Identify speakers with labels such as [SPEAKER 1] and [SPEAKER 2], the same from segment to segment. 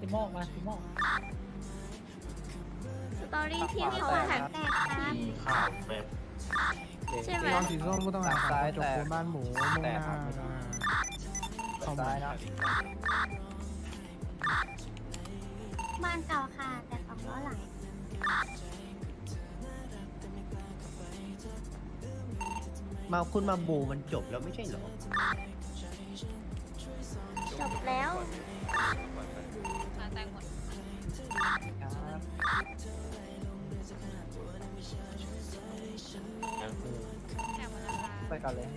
[SPEAKER 1] ติโมมาติโมมาติโม
[SPEAKER 2] สตอรี่ที่เขาแท็กแตกครับ
[SPEAKER 3] มีข่าวแบบ
[SPEAKER 2] ใช่ไหม
[SPEAKER 4] ตอนสีส้มก็ต้องหาสายจบโคนบ้านหมูมุ่งหน้าเข้ามา
[SPEAKER 1] ซ้ายนะ
[SPEAKER 2] บ้านเก่าค่ะ แต่สองล้อหลัง
[SPEAKER 5] มาคุณมาบูมันจบแล้วไม่ใช่เหรอ
[SPEAKER 2] จบแล้ว
[SPEAKER 1] ครับ ไปก่อนเลย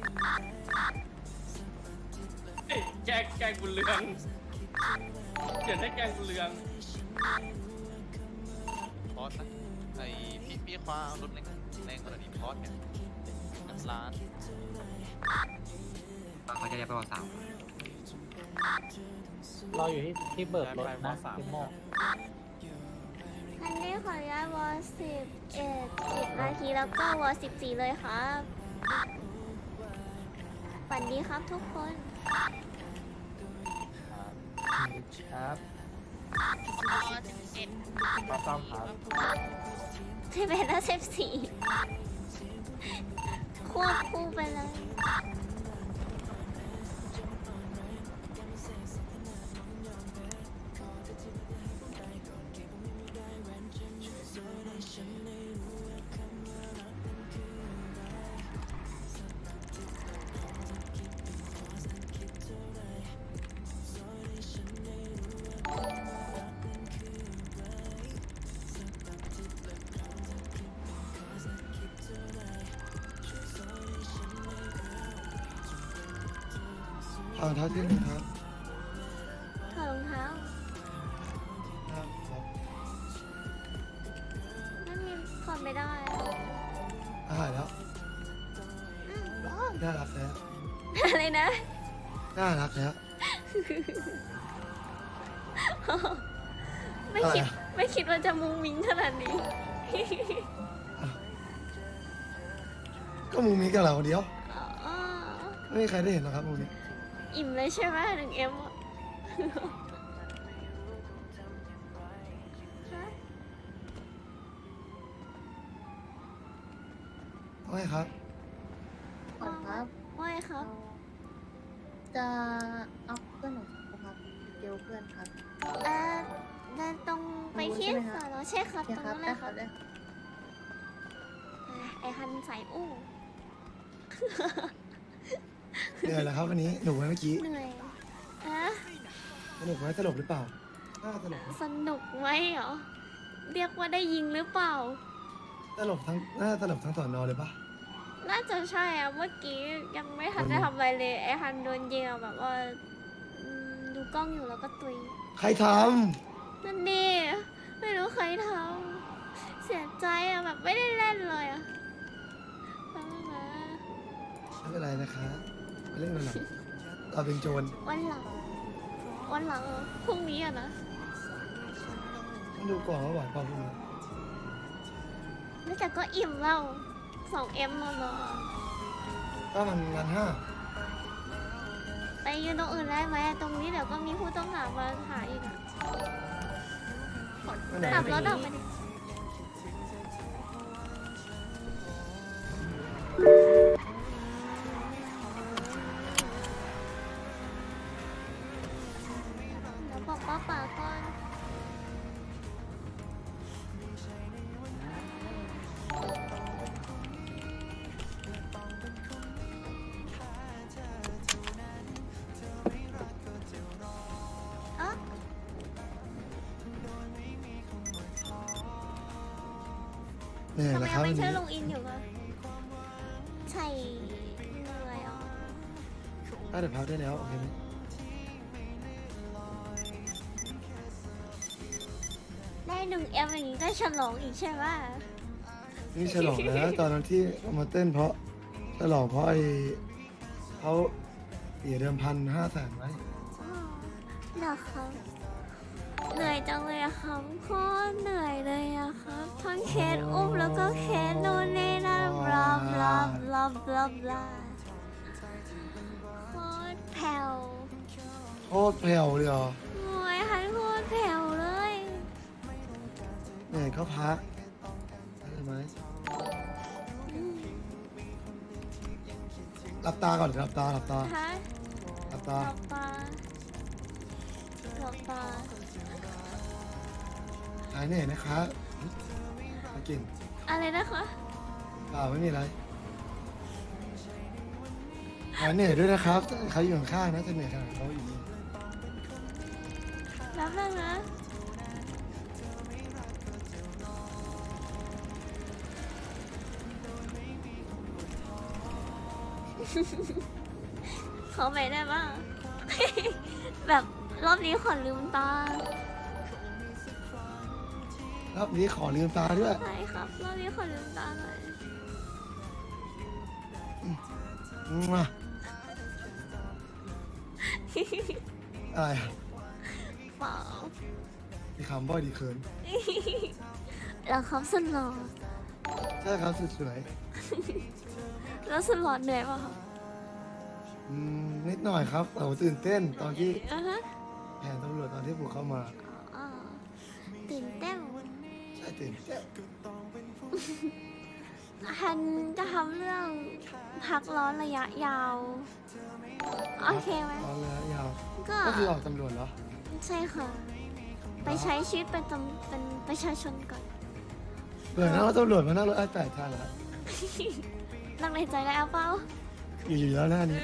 [SPEAKER 3] แกล้งแกล้งบุญเรืองเขียนให้แกล้งบุญเรือง
[SPEAKER 6] พอสนะไอพี่พี่คว้ารถแรงแรงกว่านี้พอสเนี่ยนักล้าน
[SPEAKER 7] เขาจะเรียกไปว่าสาว
[SPEAKER 1] รออยู่ที่ที่เบิกรถนะติโม
[SPEAKER 2] อันนี้ขออนุญาตวอสิบเอ็ดสิบนาทีแล้วก็วอสิบสี่เลยครับฝันดีครับทุกคน
[SPEAKER 1] ครับขอต้อมครับ
[SPEAKER 2] ที่เป็นแล้วสิบสี่ควบคู่ไปเลย
[SPEAKER 4] เอาเท้าที่หนึ่งครับ
[SPEAKER 2] ถอดรองเท้า
[SPEAKER 4] ครับ
[SPEAKER 2] ไม่มีถอดไม่ได้อะ
[SPEAKER 4] อาหารแล้ว
[SPEAKER 2] อืมโอ้
[SPEAKER 4] น่ารักแล้ว
[SPEAKER 2] อะไรนะ
[SPEAKER 4] น่ารักแล้ว
[SPEAKER 2] ไม่คิด
[SPEAKER 4] อะไร
[SPEAKER 2] ไม่คิดว่าจะมุงมิงขนาดนี้
[SPEAKER 4] ก็มูมีกับเราคนเดียว
[SPEAKER 2] อ๋อ
[SPEAKER 4] ไม่มีใครได้เห็นหรอกครับมูมี
[SPEAKER 2] อิ่มเลยใช่ไหมหนึ่งเอ็ม
[SPEAKER 4] ไม่ครับ
[SPEAKER 2] ครับไม่ครับ
[SPEAKER 8] จะเอาเพื่อนของผมครับเดียวเพื่อนครับ
[SPEAKER 2] เอ่อเดินตรงไปที่
[SPEAKER 8] รู้ใช่ไหม
[SPEAKER 2] ส
[SPEAKER 8] คะ
[SPEAKER 2] อนอใช่ครับ
[SPEAKER 8] โอเค
[SPEAKER 2] ตรง
[SPEAKER 8] ครับ
[SPEAKER 2] นั้นเล
[SPEAKER 8] ได้
[SPEAKER 2] ย
[SPEAKER 8] ค
[SPEAKER 2] ค
[SPEAKER 8] รั
[SPEAKER 2] รั
[SPEAKER 8] บบ ได้
[SPEAKER 2] อ่าไอฮันใส่อู้
[SPEAKER 4] เหนื่อยแล้วครับวันนี้หนูเมื่อกี้
[SPEAKER 2] เหนื่อยอะ
[SPEAKER 4] สนุกไหมตลกหรือเปล่าน่าสนุกนะ
[SPEAKER 2] สนุกไหมเหรอ เรียกว่าได้ยิงหรือเปล่า
[SPEAKER 4] ตลกทั้งน่าตลกทั้งสอนอเลยปะ
[SPEAKER 2] น่าจะใช่อะเมื่อกี้ยังไม่ทันได้ทำอะไรเลยไอฮันโดนยิงอะแบบว่าอืมดูกล้องอยู่แล้วก็ตุย
[SPEAKER 4] ใครท
[SPEAKER 2] นั่นดิไม่รู้ใครทำเสียใจอะแบบไม่ได้เล่นเลยอะทำไมนะำ
[SPEAKER 4] ไม่เป็นไรนะคะไป เล่นกันหลังเราเป็นโจร
[SPEAKER 2] วันหลัง วันหลังเหรอพรุ่งนี้อะนะ
[SPEAKER 4] ต้องดูก่อนว่าไหวเปล่าพวกนี้
[SPEAKER 2] แล้วแต่ก็อิ่มแล้วสองเอ็มมาเนาะ
[SPEAKER 4] ก็มันงานห้า
[SPEAKER 2] ไปยืนตรงอื่นได้ไหมตรงนี้เดี๋ยวก็มีผู้ต้องหามาหาอีกอะ
[SPEAKER 4] ไม่ไหน
[SPEAKER 2] ขับรถออกไปดิ ไม
[SPEAKER 4] แล้วครับ
[SPEAKER 2] ไม่
[SPEAKER 4] วัน
[SPEAKER 2] เชื่
[SPEAKER 4] นี้
[SPEAKER 2] อลงอินอยู่ก็ใช่เหนื่อยอะ
[SPEAKER 4] อะเดี๋ยวพักได้แล้วโอเคไหม
[SPEAKER 2] ได้หนึ่งเอ็มอย่างนี้ก็ฉลองอีกใช่ไหม
[SPEAKER 4] นี่ฉลองนะตอนนั้นที่เอามาเต้นเพราะฉลองเพราะไอ้เขาเสียเดิมพันห้าแสนไว้
[SPEAKER 2] อ๋อเหรอครับ เหนื่อยจังเลยอะครับโคตรเหนื่อยเลยอะครับทั้งเคสอุ้มแล้วก็เคสโน่นนี่นั่นบลาบลาบลาบลาบลาโคตรแผ่ว
[SPEAKER 4] โคตรแผ่วเลยเหรอ
[SPEAKER 2] โอ้ยฮันโคตรแผ่วเลย
[SPEAKER 4] เหนื่อยก็พักได้ไหมหลับตาก่อนหลับตาหลับตา
[SPEAKER 2] ฮะ
[SPEAKER 4] หลับตา
[SPEAKER 2] ลับตาหลับตา
[SPEAKER 4] หายเหนื่อยนะคะมากิน
[SPEAKER 2] อะไรนะคะ
[SPEAKER 4] เปล่าไม่มีอะไรหายเหนื่อยด้วยนะครับเขาอยู่ข้างๆนะจะเหนื่อยขนาดเขาอยู่นี่
[SPEAKER 2] แป๊บนึงนะเขาไปได้บ้าง แบบรอบนี้ขอลืมตา ร
[SPEAKER 4] อบนี้ขอลืมตาด้วย
[SPEAKER 2] ใช่ครับรอบนี้ขอลืมตาหน่อย
[SPEAKER 4] มาอะไรอะ
[SPEAKER 2] เปล่า
[SPEAKER 4] มีคำบ่อยดีเขิน
[SPEAKER 2] แล้วเขาสุดหล่อ
[SPEAKER 4] ใช่ครับสุดสวย
[SPEAKER 2] แล้วสุดหล่อเหนื่อยป่ะครับ
[SPEAKER 4] อืมนิดหน่อยครับแต่ว่าตื่นเต้นตอนที่
[SPEAKER 2] อ่าฮะ
[SPEAKER 4] แผนตำรวจตอนที่ผมเข้ามา
[SPEAKER 2] อ๋อตื่นเต้น
[SPEAKER 4] ใช่ ตื่นเต้น
[SPEAKER 2] ฮันจะทำเรื่องพักร้อนระยะยาว โอเคไหม
[SPEAKER 4] ตอนระยะยาว
[SPEAKER 2] ก็
[SPEAKER 4] ก็คือออกตำรวจเหรอ
[SPEAKER 2] ใช่ค่ะ ไปใช้ชีวิตเป็นตำเป็นประชาชนก่อน
[SPEAKER 4] เบื่อนะว่าตำรวจมานั่งรถไอ้แปดท่านแล้ว
[SPEAKER 2] นั่งในใจแล้วเปล่า
[SPEAKER 4] อยู่อยู่แล้วหน้านี้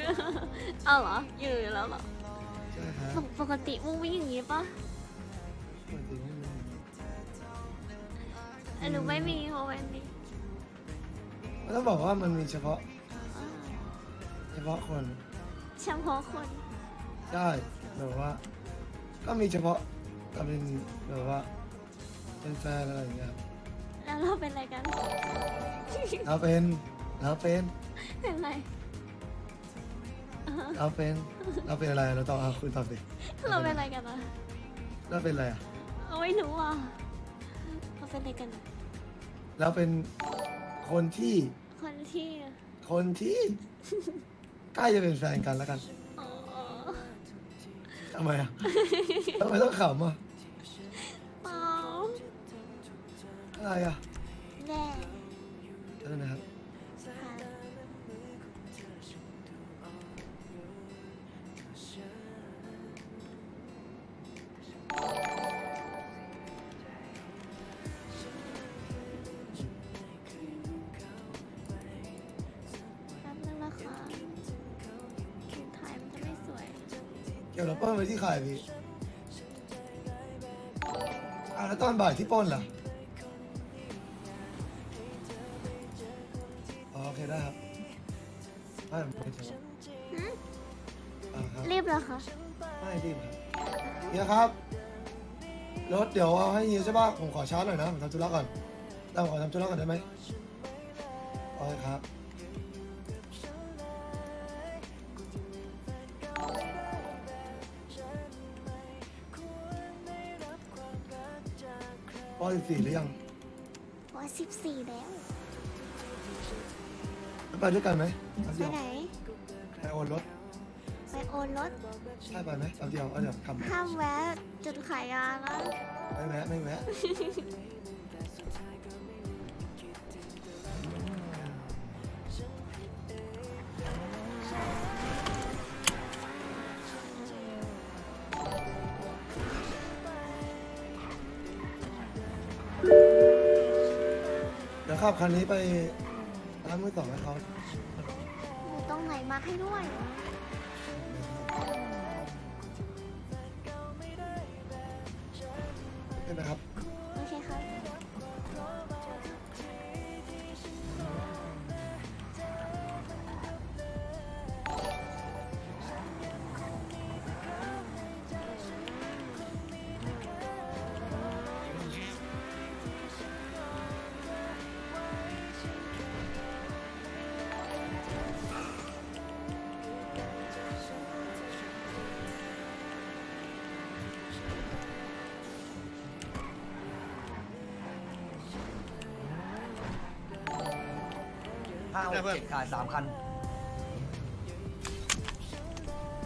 [SPEAKER 2] เอาเหรอ อยู่แล้วเหรอ
[SPEAKER 4] ใช่ครับ
[SPEAKER 2] ปกปกติมุ้งไม่อย่างนี้ปะ
[SPEAKER 4] ปกติ ไม่มี
[SPEAKER 2] หรือไม่มีโมเมนต์นี้
[SPEAKER 4] ต้องบอกว่ามันมีเฉพาะ
[SPEAKER 2] อ่า
[SPEAKER 4] เฉพาะคน
[SPEAKER 2] เฉพาะคน
[SPEAKER 4] ได้แบบว่า ก็มีเฉพาะก็เป็นแบบว่า เป็นแฟนอะไรอย่างเงี้ย
[SPEAKER 2] แล้วเราเป็นอะไรกัน
[SPEAKER 4] เราเป็นเราเป็น
[SPEAKER 2] เป็นอะไร
[SPEAKER 4] เราเป็นเราเป็นอะไรเราตอบเอาคุณตอบดิ
[SPEAKER 2] เราเป็นอะไรกันอะ
[SPEAKER 4] เราเป็นอะไรอะ
[SPEAKER 2] ไม่รู้อะ เราเป็นอะไรกันอะ
[SPEAKER 4] เราเป็นคนที่
[SPEAKER 2] คนที่
[SPEAKER 4] คนที่ใกล้จะเป็นแฟนกันแล้วกัน
[SPEAKER 2] อ๋อ
[SPEAKER 4] ทำไมอะทำไมต้องขำอะ
[SPEAKER 2] เปล่า
[SPEAKER 4] อะไรอะ เกี่ยวกับปล้นไปที่ใครพี่อะแล้วตอนบ่ายที่ปล้นล่ะอ๋อโอเคได้ครับไม่ไม่ใช่
[SPEAKER 2] หืม
[SPEAKER 4] อ่าครับ
[SPEAKER 2] รีบเหรอคะ
[SPEAKER 4] ไม่รีบครับเฮียครับรถเดี๋ยวเอาให้เฮียใช่ป่ะผมขอชาร์จหน่อยนะผมทำธุระก่อนเราขอทำธุระก่อนได้ไหมโอเคครับ ปอสิบสี่หรือยัง
[SPEAKER 2] ว่าสิบสี่แล้ว
[SPEAKER 4] ไปด้วยกันไหมแป๊บ
[SPEAKER 2] ไป
[SPEAKER 4] เดียว
[SPEAKER 2] ไหน
[SPEAKER 4] ไปโอนรถ
[SPEAKER 2] ไปโอนรถ
[SPEAKER 4] ใช่ไปไหมแป๊บเดียวเอาเดี๋ยวขับมา
[SPEAKER 2] ห้ามแวะจุดขายยานะ
[SPEAKER 4] ไม่แวะไม่แวะ ขับคันนี้ไปร้านมือสองให้เขา
[SPEAKER 2] อยู่ตรงไหนมาให้ด้วย
[SPEAKER 4] ใช่ไหมครับ
[SPEAKER 7] ห้าหกเจ็ดขาดสามคัน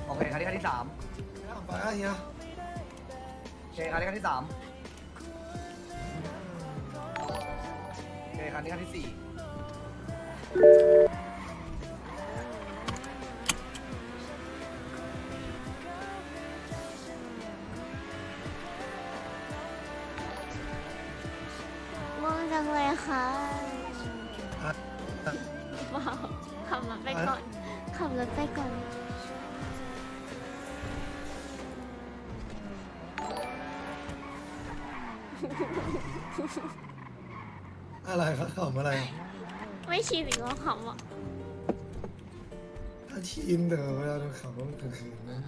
[SPEAKER 7] โอเคคันนี้คันที่สาม
[SPEAKER 4] ไปอะเฮีย
[SPEAKER 7] โอเคคันนี้คันที่สามโอเคคันนี้คันที่สี่
[SPEAKER 4] อะ
[SPEAKER 2] ไร
[SPEAKER 4] ครับขำอะไร
[SPEAKER 2] ไม่ชินอีกแล้วขำอะ
[SPEAKER 4] ถ้าชินแต่เวลาโดนขำก็มันเขินๆนะ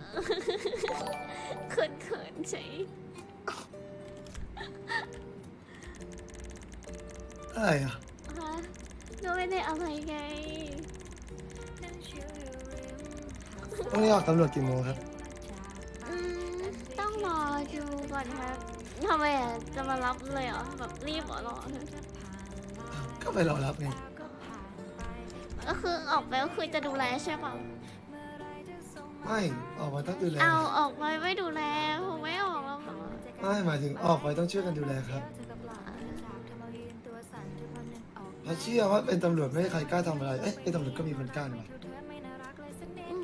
[SPEAKER 2] เขินเขินๆใช่
[SPEAKER 4] อะไรอะ
[SPEAKER 2] ฮะก็ไม่ได้อะไรไง
[SPEAKER 4] ต้องเรียกตำรวจกี่โมงครับ
[SPEAKER 2] อืมต้องรอดูก่อนครับทำไมอะจะมารับเลยเหรอแบบรีบเหรอรอ
[SPEAKER 4] ก็ไปรอรับไง
[SPEAKER 2] ก็คือออกไปก็คือจะดูแลใช่เปล่า
[SPEAKER 4] ไม่ออกมาต้องดูแล
[SPEAKER 2] เอาออกไปไม่ดูแลผมไม่ออกแล้วเหรอ
[SPEAKER 4] ไม่หมายถึงออกไปต้องช่วยกันดูแลครับเพราะเชื่อว่าเป็นตำรวจไม่มีใครกล้าทำอะไรเอ๊ะเป็นตำรวจก็มีคนกล้านี่หว่า
[SPEAKER 2] อืม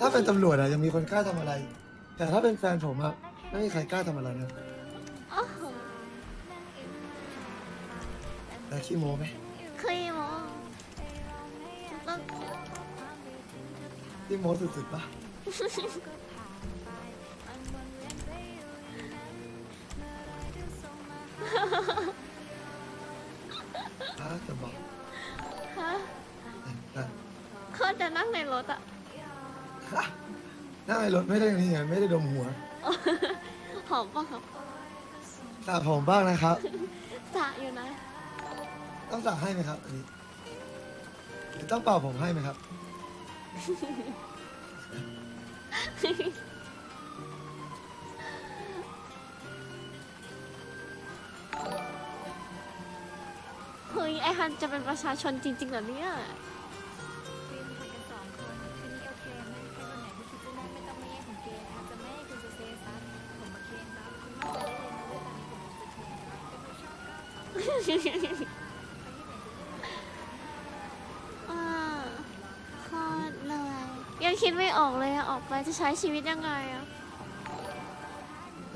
[SPEAKER 4] ถ้าเป็นตำรวจอะยังมีคนกล้าทำอะไร แต่ถ้าเป็นแฟนผมอะไม่มีใครกล้าทำอะไรนะ แต่ขี้โม้ไหม
[SPEAKER 2] เคยมองต้อง
[SPEAKER 4] ขี้โม้สุดๆปะฮะจะบอก
[SPEAKER 2] ฮะ
[SPEAKER 4] นะ
[SPEAKER 2] เขาจะนั่งในรถอะ
[SPEAKER 4] ฮะนั่งในรถไม่ได้นี่ไงไม่ได้ดมหัว
[SPEAKER 2] หอมป่ะครับ
[SPEAKER 4] สระผมบ้างนะครับ
[SPEAKER 2] สระอยู่นะ
[SPEAKER 4] ต้องสั่งให้ไหมครับอันนี้หรือต้องเป่าผมให้ไหมครับ
[SPEAKER 2] เฮ้ยไอฮันจะเป็นประชาชนจริงๆเหรอเนี่ย ไปจะใช้ชีวิตยังไงอะ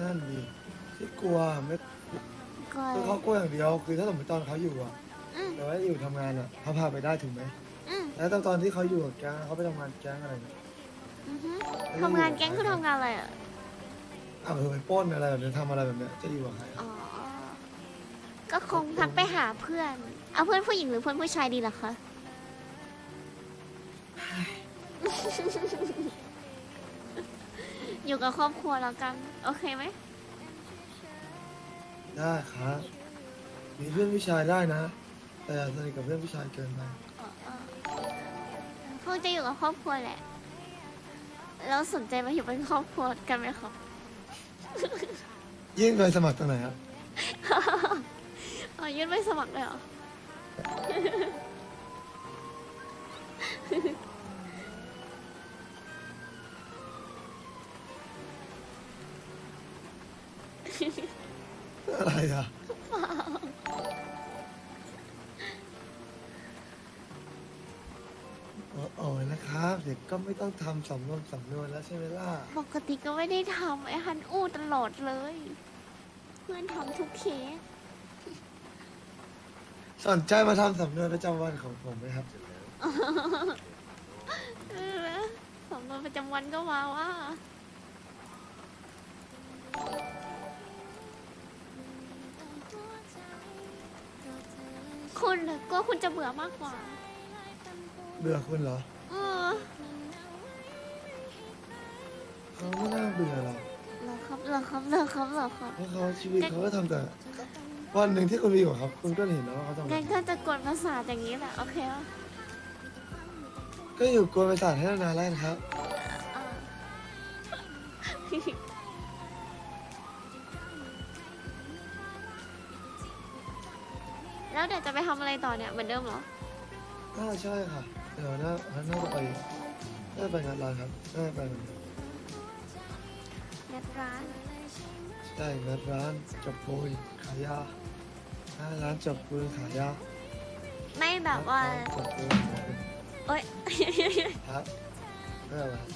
[SPEAKER 4] นั่นดีที่กลัวไม่
[SPEAKER 2] กลัว
[SPEAKER 4] คือเขากลัวอย่างเดียว คือถ้าสมมติตอนเขาอยู่อะ
[SPEAKER 2] อืม
[SPEAKER 4] แต่ว่าอยู่ทำงานอะเขาพาไปได้ถูกไหม
[SPEAKER 2] อืม
[SPEAKER 4] แล้วตอนที่เขาอยู่กับแก๊งเขาไปทำงานแก๊งอะไรเนี่ย
[SPEAKER 2] อือฮึทำงานแก๊งคือทำงานอะไรอะ
[SPEAKER 4] อะเออไปปล้นอะไรแบบนี้ทำอะไรแบบเนี้ยจะอยู่กับใคร
[SPEAKER 2] อ๋อ ก็คงทักไปหาเพื่อน เอาเพื่อนผู้หญิงหรือเพื่อนผู้ชายดีล่ะคะ อยู่กับครอบครัวแล้วกัน โอเคไหม
[SPEAKER 4] ได้ครับ มีเพื่อนผู้ชายได้นะ แต่อย่าสนิทกับเพื่อนผู้ชายเกินไป
[SPEAKER 2] คงจะอยู่กับครอบครัวแหละ แล้วสนใจมาอยู่เป็นครอบครัวกันไหมครับ
[SPEAKER 4] ยื่นไปสมัครตรงไหนครับ
[SPEAKER 2] อ๋อยื่นไปสมัครเลยเหรอ
[SPEAKER 4] อะไรอะโอ้ยนะครับ เด็กก็ไม่ต้องทำสำนวนสำนวนแล้วใช่ไหมล่ะ
[SPEAKER 2] ปกติก็ไม่ได้ทำไอ้ฮันอู้ตลอดเลย เพื่อนทำทุกเคส
[SPEAKER 4] สนใจมาทำสำนวนประจำวันของผมไหมครับ
[SPEAKER 2] เออสำนวนประจำวันก็มาว่า คุณน่ะก็คุณจะเบื่อมากกว่า
[SPEAKER 4] เบื่อคุณเหรอ
[SPEAKER 2] เออ
[SPEAKER 4] เขาไม่น่าเบื่อหรอก
[SPEAKER 2] เหรอครับเหรอครับเหรอครับเหรอครับ
[SPEAKER 4] เพราะเขาชีวิตเขาก็ทำแต่วันหนึ่งที่คุณมีอยู่กับเขาคุณก็เห็นแล้วว่าเขาทำอะไร
[SPEAKER 2] งั้นก็จะกดประสาทอย่างนี้แหละโอเคปะ
[SPEAKER 4] ก็อยู่กวนประสาทให้นานๆแล้วนะครับ
[SPEAKER 2] อ่า แล้วเดี๋ยวจะไปทำอะไรต่อเนี่ยเหมือนเดิมเหรอ
[SPEAKER 4] น่าใช่ค่ะ เดี๋ยวน่าน่าจะไปน่าจะไปงานร้านครับน่าจะไปงานร้าน
[SPEAKER 2] เน็ตร้าน
[SPEAKER 4] ใช่งานร้านจบปูนขายยาหน้าร้านจบปูนขายยา
[SPEAKER 2] ไม่แบบว่า
[SPEAKER 4] จบปูนขายยา
[SPEAKER 2] โอ๊ย
[SPEAKER 4] ครับไม่อะไรครับ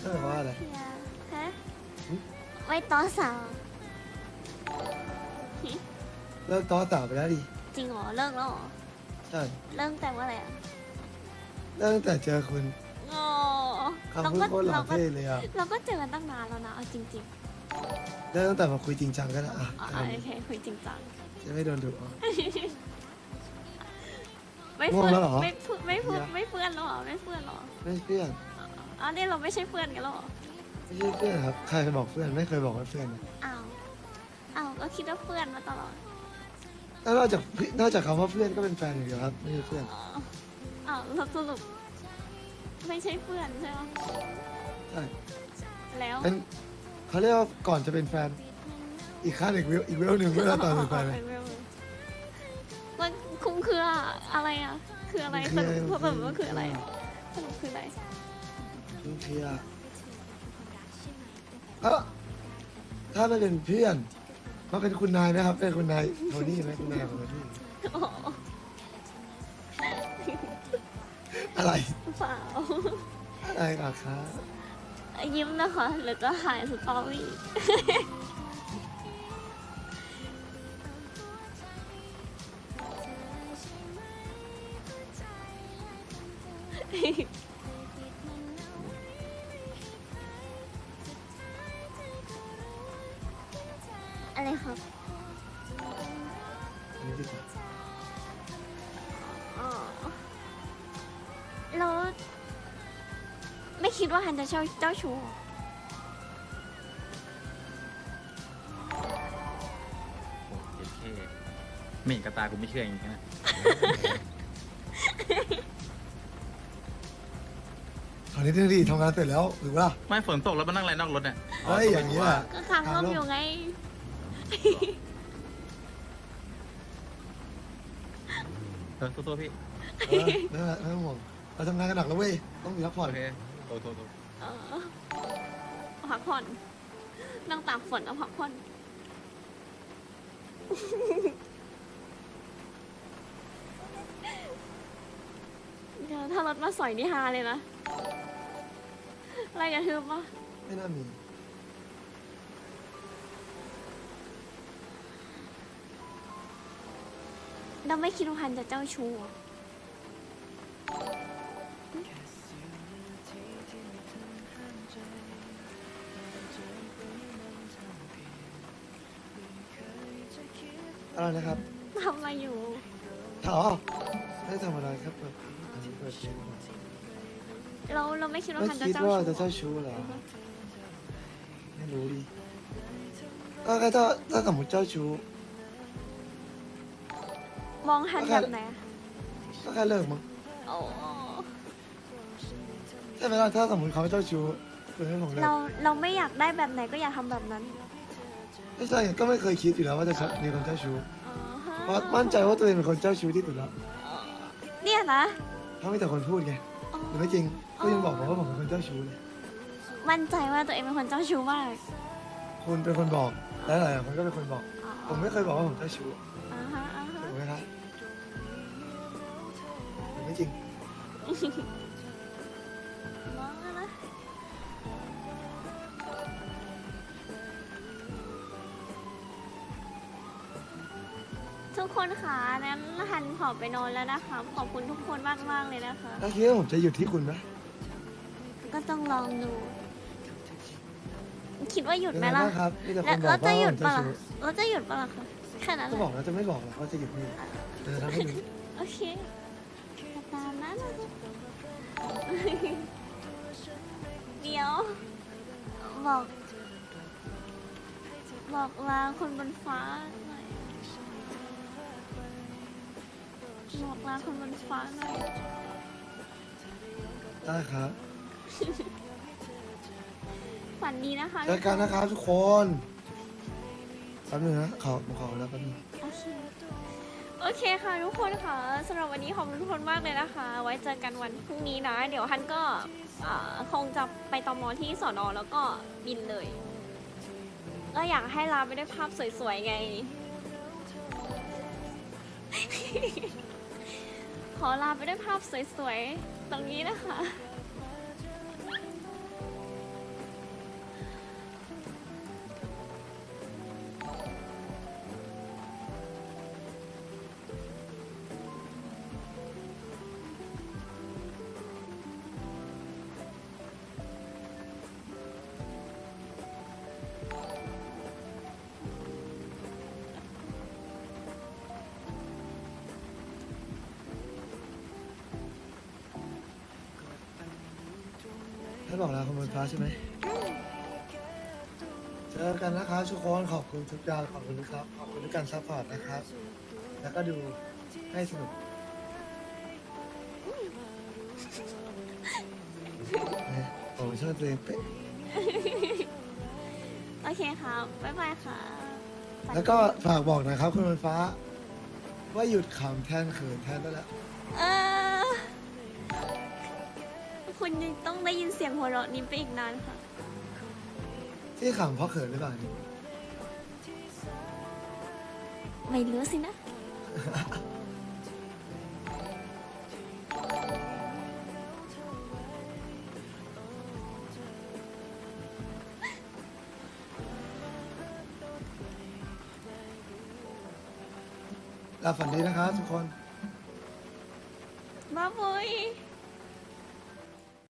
[SPEAKER 4] ไม่แบบว่าอะไร
[SPEAKER 2] ฮะ
[SPEAKER 4] หึ
[SPEAKER 2] ไว้ต่อสาว
[SPEAKER 4] เลิกต่อต่าไปแล้วดิ
[SPEAKER 2] จริงเหรอเลิกแล้วเหรอ
[SPEAKER 4] ใช่
[SPEAKER 2] เลิกแต่ว่าอะไรอะ
[SPEAKER 4] เลิกตั้งแต่เจอคุณ
[SPEAKER 2] โอ้
[SPEAKER 4] คำ
[SPEAKER 2] เรา
[SPEAKER 4] พูด
[SPEAKER 2] ก็
[SPEAKER 4] โคตรหล่อ
[SPEAKER 2] เราก็
[SPEAKER 4] เท่เลยอะ
[SPEAKER 2] เราก็เจอกันตั้งนานแล้วนะเอาจริง
[SPEAKER 4] เลิกตั้งแต่มาคุยจริงจังกันนะอะ
[SPEAKER 2] ๆอ่าโอเคคุยจริงจัง
[SPEAKER 4] จะไม่โดนดุอะ
[SPEAKER 2] ไม่
[SPEAKER 4] ง่ว
[SPEAKER 2] เพื่
[SPEAKER 4] ง
[SPEAKER 2] อน
[SPEAKER 4] แล้วเหรอ
[SPEAKER 2] ไม่พูดไม่พูด
[SPEAKER 4] เดี๋ยว
[SPEAKER 2] ไม่เพื่อนแล้วเหรอไม่เพื่อนเหรอ
[SPEAKER 4] ไม่เพื่อน
[SPEAKER 2] อ๋อนี่เราไม่ใช่เพื่อนกันแล้วเหรอ
[SPEAKER 4] ไม่ใช่เพื่อนครับใครเคยบอกเพื่อนไม่เคยบอกว่าเพื่อนนะ
[SPEAKER 2] อ้าวอ้าวก็คิดว่าเพื่อนมาตลอด
[SPEAKER 4] แล้วนอกจากนอกจากคำว่าเพื่อนก็เป็นแฟนอย่างเดียวครับไม่ใช่เพื่อน
[SPEAKER 2] อ๋ออ้าวเราสรุปไม่ใช่เพื่อนใช่ไหม
[SPEAKER 4] ใช่
[SPEAKER 2] แล้ว
[SPEAKER 4] เป็นเขาเรียกว่าก่อนจะเป็นแฟน อีกขั้นอีกเวลอีกเวลหนึ่งเมื่อตอนเป็นแฟนเลย
[SPEAKER 2] มันคุ้มคืออะไรอะ คืออะไร
[SPEAKER 4] คื
[SPEAKER 2] ส
[SPEAKER 4] อ
[SPEAKER 2] รุปสรุปว่าคืออะไรอะสรุปคืออะไร
[SPEAKER 4] คุณเทียเออถ้าไม่เป็นเพื่อน มาเป็นคุณนายนะครับ เป็นคุณนายโทนี่ไหมคุณนายของโทนี่
[SPEAKER 2] อ๋อ
[SPEAKER 4] อะไร
[SPEAKER 2] เปล่า
[SPEAKER 4] อะไรกันครับ
[SPEAKER 2] ยิ้มนะคะหรือจะหายสตอรี่อะไร คิ
[SPEAKER 4] ดว่า
[SPEAKER 2] ฮันจะเจ้าเจ้าชู้เหรอ
[SPEAKER 9] โอ้เจ็ดเท่ไม่เห็นกระตากูไม่เชื่ออย่างนี้นะ
[SPEAKER 4] คราวนี้เรื่องดีทำงานเสร็จแล้วหรือว่า
[SPEAKER 9] ไม่ฝนตกแล้วมานั่งอะไรนอกรถเนี่ย
[SPEAKER 4] เฮ้ยอย่างนี้แหละ
[SPEAKER 2] ก็ค้างร่มอยู่ไง
[SPEAKER 9] เออตัวๆพี่
[SPEAKER 4] เออไม่เป็นไรไม่ต้องห่วงเราทำงานกันหนักแล้วเว้ยต้องมีพักผ่อน
[SPEAKER 9] โอเคโท ษโทษโทษ
[SPEAKER 2] เออพักผ่อน นั่งตากฝนแล้วพักผ่อน เดี๋ยวถ้ารถมาสอยนี่ฮาเลยนะไล่กระทืบปะ
[SPEAKER 4] ไม่น่ามี
[SPEAKER 2] เราไม่คิดว่าฮันจะเจ้าชู้เห อ
[SPEAKER 4] อะไรนะครับ
[SPEAKER 2] ทำอะไรอยู่
[SPEAKER 4] อ๋อไม่ทำอะไรครับเปิดอันนี้เปิดเพลงก่อน
[SPEAKER 2] เราเราไม่คิดว่า
[SPEAKER 4] ไม่
[SPEAKER 2] ฮันจะ
[SPEAKER 4] คิด
[SPEAKER 2] เจ้า
[SPEAKER 4] ว่า
[SPEAKER 2] ชู้
[SPEAKER 4] จะ
[SPEAKER 2] เหร
[SPEAKER 4] เจ้า
[SPEAKER 2] อ
[SPEAKER 4] ชู้เหรอไม่รู้ดิก็แค่ถ้าถ้าสมมติเจ้าชู้
[SPEAKER 2] มองฮันแบบไหนอะ
[SPEAKER 4] ก็แค่เลิกมั้ง
[SPEAKER 2] โอ้
[SPEAKER 4] ใช่ไหมล่ะถ้าสมมติเขาเจ้าชู้คือให้ผมเลิก
[SPEAKER 2] เราเราไม่อยากได้แบบไหนก็อยากทำแบบนั้น
[SPEAKER 4] ไม่ใช่ก็ไม่เคยคิดอยู่แล้วว่าจะมีคนเจ้าชู้
[SPEAKER 2] อ๋อฮะ
[SPEAKER 4] เพราะมั่นใจว่าตัวเองเป็นคนเจ้าชู้ที่สุดแล้ว
[SPEAKER 2] เนี่ยนะ
[SPEAKER 4] ถ้าไม่แต่คนพูดไง
[SPEAKER 2] อ๋อ
[SPEAKER 4] หรือไม่จริงก็ยังบอกผมว่าผมเป็นคนเจ้าชู้เลย
[SPEAKER 2] มั่นใจว่าตัวเองเป็นคนเจ้าชู้มาก
[SPEAKER 4] คุณเป็นคนบอกและหลายๆคนก็เป็นคนบอก
[SPEAKER 2] อ๋อ
[SPEAKER 4] ผมไม่เคยบอกว่าผมเจ้าชู้
[SPEAKER 2] อ่าฮะอ่าฮะ
[SPEAKER 4] ถูกไหมครับหรือไม่จริง
[SPEAKER 2] มองแล้วนะ ทุกคนค่ะนั้นหันขอไปนอนแล้วนะคะ ขอบคุณทุกคนมากมากๆเลยนะคะ
[SPEAKER 4] แล้วคิดว่าผมจะหยุดที่คุณไหม
[SPEAKER 2] ก็ต้องลองดู คิดว่าหยุดไหม
[SPEAKER 4] ยังไง
[SPEAKER 2] ล่ะ
[SPEAKER 4] บ้างครับมีแต่ค
[SPEAKER 2] แล้ว
[SPEAKER 4] นบอ
[SPEAKER 2] เรา
[SPEAKER 4] ก
[SPEAKER 2] จะ
[SPEAKER 4] ว่า
[SPEAKER 2] หยุ
[SPEAKER 4] ผ
[SPEAKER 2] ด
[SPEAKER 4] ม
[SPEAKER 2] ปะ
[SPEAKER 4] เจ้า
[SPEAKER 2] ล่ะ
[SPEAKER 4] ชู้
[SPEAKER 2] เราจะหยุดปะล่ะคะแค่นั้นแห
[SPEAKER 4] ก็
[SPEAKER 2] ละ
[SPEAKER 4] บอกแล้วจะไม่บอกหรอกว่าจะหยุดนี่เออทำให้ดู
[SPEAKER 2] โอเคตามนั้นนะคะเดี๋ยว บอก บอกลาคนบนฟ้า หน่อยบอกลาคนบนฟ้าหน่อย
[SPEAKER 4] ได้ครับ
[SPEAKER 2] ฝันดีนะคะ
[SPEAKER 4] เจอกันนะครับทุกคนแป๊บนึงนะขอผมขอแล้วแป๊บนึง
[SPEAKER 2] โอเคโอเคค่ะทุกคนค่ะสำหรับวันนี้ขอบคุณทุกคนมากเลยนะคะ ไว้เจอกันวันพรุ่งนี้นะ เดี๋ยวฮันก็อ่าคงจะไปตอมอที่สอนอแล้วก็บินเลยก็อยากให้ลาไปด้วยภาพสวยๆไง ขอลาไปด้วยภาพสวยๆ ตรงนี้นะคะ
[SPEAKER 4] ให้บอกลาคุณบนฟ้าใช่ไหมเจอกันนะครับทุกคนขอบคุณทุกอย่างขอบคุณครับขอบคุณทุกการซัพพอร์ตนะครับ แล้วก็ดูให้สนุกเนี่ยโอ้ชอบตัวเองเป๊ะ
[SPEAKER 2] โอเคครับบ๊ายบายค่ะฝันดี
[SPEAKER 4] แล้วก็ฝากบอกหนะครับคุณบนฟ้า ว่าหยุดขำแทนเขินแทนได้แล้ว
[SPEAKER 2] เออ คุณยังต้องได้ยินเสียงหัวเราะนี้ไปอีกนานค่ะ
[SPEAKER 4] ที่ขำเพราะเขินหรือเปล่าเนี่ย
[SPEAKER 2] ไม่รู้สินะ
[SPEAKER 4] หลับฝันดีนะครับทุกคน
[SPEAKER 2] มาบุย